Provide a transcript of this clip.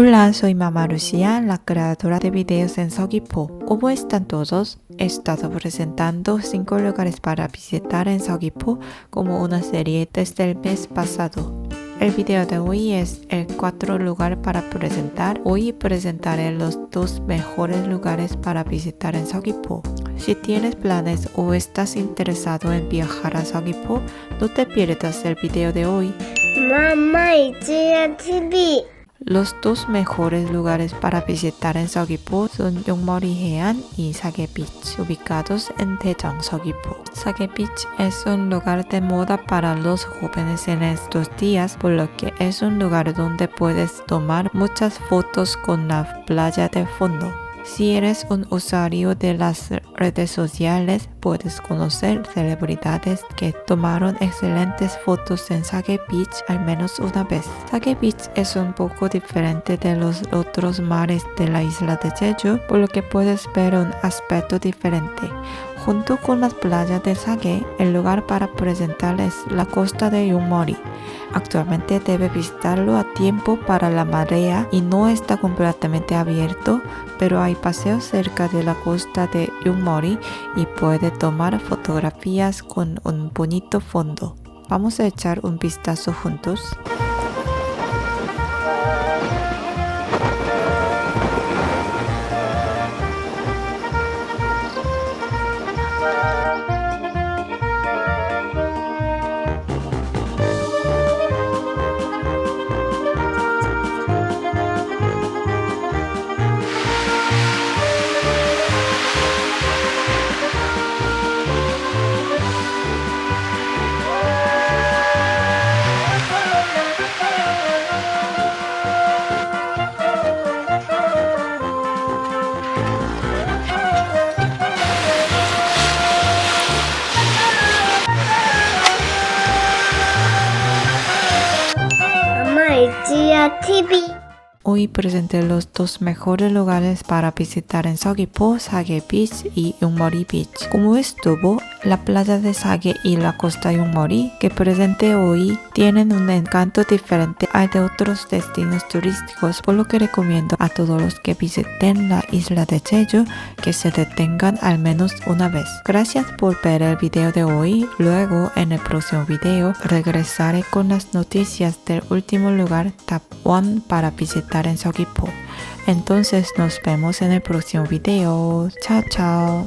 Hola, soy Mamá Lucía, la creadora de videos en Sogipo. ¿Cómo están todos? He estado presentando 5 lugares para visitar en Sogipo como una serie desde el mes pasado. El video de hoy es el 4 lugar para presentar. Hoy presentaré los dos mejores lugares para visitar en Sogipo. Si tienes planes o estás interesado en viajar a Sogipo, no te pierdas el video de hoy. Mamá y TV. Los dos mejores lugares para visitar en Seogwipo son Yongmori Hean y Sage Beach, ubicados en Daejeon, Seogwipo. Sage Beach es un lugar de moda para los jóvenes en estos días, por lo que es un lugar donde puedes tomar muchas fotos con la playa de fondo. Si eres un usuario de las redes sociales, puedes conocer celebridades que tomaron excelentes fotos en Sage Beach al menos una vez. Sage Beach es un poco diferente de los otros mares de la isla de Jeju, por lo que puedes ver un aspecto diferente. Junto con las playas de Sage, el lugar para presentar es la costa de Yongmori. Actualmente debe visitarlo a tiempo para la marea y no está completamente abierto, pero hay paseos cerca de la costa de Yongmori y puede tomar fotografías con un bonito fondo. Vamos a echar un vistazo juntos. Mamá Hoy presenté los dos mejores lugares para visitar en Seogwipo, Sage Beach y Yongmori Beach. Como estuvo, la playa de Sage y la costa Yongmori que presenté hoy tienen un encanto diferente al de otros destinos turísticos, por lo que recomiendo a todos los que visiten la isla de Jeju que se detengan al menos una vez. Gracias por ver el video de hoy. Luego, en el próximo video, regresaré con las noticias del último lugar Top 1 para visitar en Seogwipo. Entonces nos vemos en el próximo video. Chao, chao.